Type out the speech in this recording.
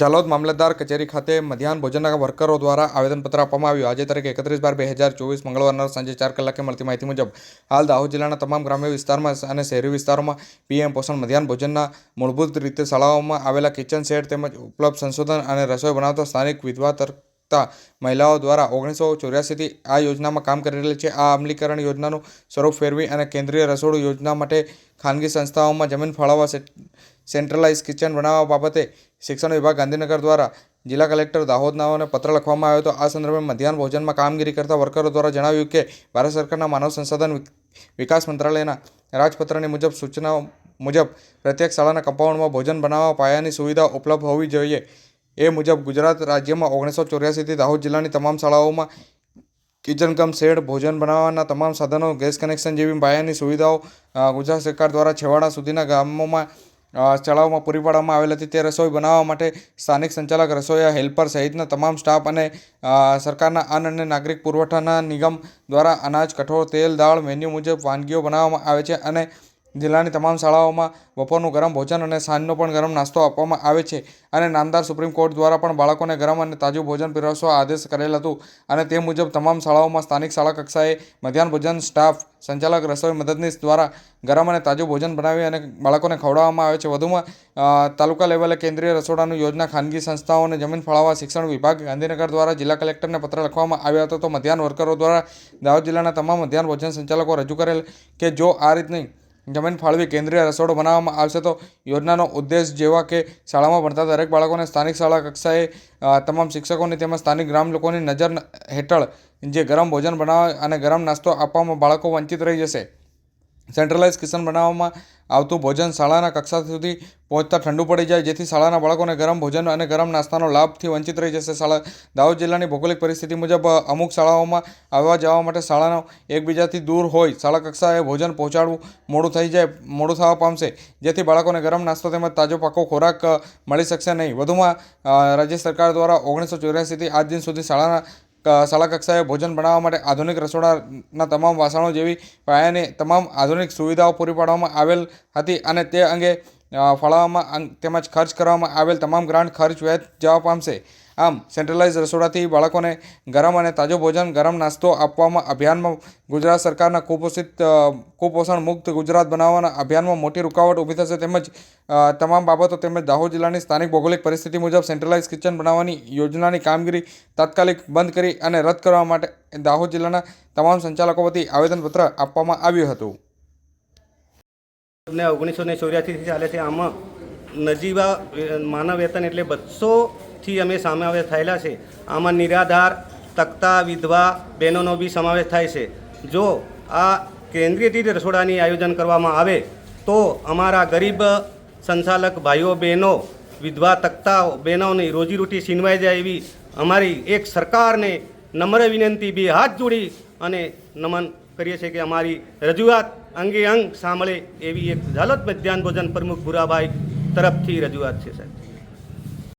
ઝાલોદ મામલતદાર કચેરી ખાતે મધ્યાહન ભોજનના વર્કરો દ્વારા આવેદનપત્ર આપવામાં આવ્યું. આજે તારીખ એકત્રીસ બાર બે હજાર ચોવીસ મંગળવારના સાંજે ચાર કલાકે મળતી માહિતી મુજબ હાલ દાહોદ જિલ્લાના તમામ ગ્રામ્ય વિસ્તારમાં અને શહેરી વિસ્તારોમાં પીએમ પોષણ મધ્યાહન ભોજનના મૂળભૂત રીતે શાળાઓમાં આવેલા કિચન સેટ તેમજ ઉપલબ્ધ સંશોધન અને રસોઈ બનાવતા સ્થાનિક વિધવા તરતા મહિલાઓ દ્વારા ઓગણીસો ચોર્યાસીથી આ યોજનામાં કામ કરી રહેલી છે. આ અમલીકરણ યોજનાનું સ્વરૂપ ફેરવી અને કેન્દ્રીય રસોડું યોજના માટે ખાનગી સંસ્થાઓમાં જમીન ફાળવવા સેન્ટ્રલાઇઝ કિચન બનાવવા બાબતે શિક્ષણ વિભાગ ગાંધીનગર દ્વારા જિલ્લા કલેક્ટર દાહોદનાઓને પત્ર લખવામાં આવ્યો હતો. આ સંદર્ભે મધ્યાહન ભોજનમાં કામગીરી કરતા વર્કરો દ્વારા જણાવ્યું કે, ભારત સરકારના માનવ સંસાધન વિકાસ મંત્રાલયના રાજપત્રની મુજબ સૂચનાઓ મુજબ પ્રત્યેક શાળાના કમ્પાઉન્ડમાં ભોજન બનાવવા પાયાની સુવિધાઓ ઉપલબ્ધ હોવી જોઈએ. એ મુજબ ગુજરાત રાજ્યમાં ઓગણીસો ચોર્યાસીથી દાહોદ જિલ્લાની તમામ શાળાઓમાં કિચન કમ શેડ, ભોજન બનાવવાના તમામ સાધનો, ગેસ કનેક્શન જેવી પાયાની સુવિધાઓ ગુજરાત સરકાર દ્વારા છેવાડા સુધીના ગામોમાં શાળાઓમાં પૂરી પાડવામાં આવેલ હતી. તે રસોઈ બનાવવા માટે સ્થાનિક સંચાલક રસોઈયા હેલ્પર સહિતના તમામ સ્ટાફ અને સરકારના અન્ન અને નાગરિક પુરવઠાના નિગમ દ્વારા અનાજ, કઠોળ, તેલ, દાળ મેન્યુ મુજબ વાનગીઓ બનાવવામાં આવે છે અને જિલ્લાની તમામ શાળાઓમાં બપોરનું ગરમ ભોજન અને સાંજનો પણ ગરમ નાસ્તો આપવામાં આવે છે અને નામદાર સુપ્રીમ કોર્ટ દ્વારા પણ બાળકોને ગરમ અને તાજું ભોજન પીરસવા આદેશ કરેલ હતું અને તે મુજબ તમામ શાળાઓમાં સ્થાનિક શાળા કક્ષાએ મધ્યાહન ભોજન સ્ટાફ, સંચાલક, રસોઈ મદદનીશ દ્વારા ગરમ અને તાજું ભોજન બનાવી અને બાળકોને ખવડાવવામાં આવે છે. વધુમાં તાલુકા લેવલે કેન્દ્રીય રસોડાનું યોજના ખાનગી સંસ્થાઓને જમીન ફાળવવા શિક્ષણ વિભાગ, ગાંધીનગર દ્વારા જિલ્લા કલેક્ટરને પત્ર લખવામાં આવ્યો હતો. તો મધ્યાહન વર્કરો દ્વારા દાહોદ જિલ્લાના તમામ મધ્યાહન ભોજન સંચાલકો રજૂ કરેલ કે જો આ રીતની જમીન ફાળવી કેન્દ્રીય રસોડો બનાવવામાં આવશે તો યોજનાનો ઉદ્દેશ જેવા કે શાળામાં ભણતા દરેક બાળકોને સ્થાનિક શાળા કક્ષાએ તમામ શિક્ષકોની તેમજ સ્થાનિક ગ્રામ લોકોની નજર હેઠળ જે ગરમ ભોજન બનાવે અને ગરમ નાસ્તો આપવામાં બાળકો વંચિત રહી જશે. સેન્ટ્રલાઇઝ કિચન બનાવવામાં આવતું ભોજન શાળાના કક્ષા સુધી પહોંચતા ઠંડુ પડી જાય, જેથી શાળાના બાળકોને ગરમ ભોજન અને ગરમ નાસ્તાનો લાભથી વંચિત રહી જશે. શાળા દાહોદ જિલ્લાની ભૌગોલિક પરિસ્થિતિ મુજબ, અમુક શાળાઓમાં આવવા જવા માટે શાળાનો એકબીજાથી દૂર હોય, શાળા કક્ષાએ ભોજન પહોંચાડવું મોડું થઈ જાય, મોડું થવા પામશે, જેથી બાળકોને ગરમ નાસ્તો તેમજ તાજો પાકો ખોરાક મળી શકશે નહીં. વધુમાં રાજ્ય સરકાર દ્વારા ઓગણીસો ચોર્યાસીથી આજ દિન સુધી શાળાના શાળા કક્ષાએ ભોજન બનાવવા માટે આધુનિક રસોડાના તમામ વાસણો જેવી પાયાની તમામ આધુનિક સુવિધાઓ પૂરી પાડવામાં આવેલ હતી અને તે અંગે ફાળવવામાં તેમજ ખર્ચ કરવામાં આવેલ તમામ ગ્રાન્ટ ખર્ચ વ્યાજ જવા પામશે. આમ સેન્ટ્રલાઇઝ રસોડાથી બાળકોને ગરમ અને તાજો ભોજન, ગરમ નાસ્તો આપવામાં અભિયાનમાં ગુજરાત સરકારના કુપોષિત કુપોષણ મુક્ત ગુજરાત બનાવવાના અભિયાનમાં મોટી રૂકાવટ ઊભી થશે તેમજ તમામ બાબતો તેમજ દાહોદ જિલ્લાની સ્થાનિક ભૌગોલિક પરિસ્થિતિ મુજબ સેન્ટ્રલાઇઝ કિચન બનાવવાની યોજનાની કામગીરી તાત્કાલિક બંધ કરી અને રદ કરવા માટે દાહોદ જિલ્લાના તમામ સંચાલકો વતી આવેદનપત્ર આપવામાં આવ્યું હતું. ઓગણીસો ને ચોર્યાસીથી ચાલે છે. આમાં નજીવા માનવ વેતન એટલે બસોથી અમે સમાવેશ થયેલા છે. આમાં નિરાધાર, તકતા, વિધવા બહેનોનો બી સમાવેશ થાય છે. જો આ કેન્દ્રીય રીતે રસોડાની આયોજન કરવામાં આવે, તો અમારા ગરીબ સંચાલક ભાઈઓ, બહેનો, વિધવા, તકતા બહેનોની રોજીરોટી છીનવાઈ જાય એવી અમારી એક સરકારને નમ્ર વિનંતી બી હાથ જોડી અને નમન કરીએ છીએ કે અમારી રજૂઆત અંગે અંગ સાંભળે એવી એક ઝાલત મધ્યાહન ભોજન પ્રમુખ ભુરાભાઈ તરફથી રજૂઆત છે, સાહેબ.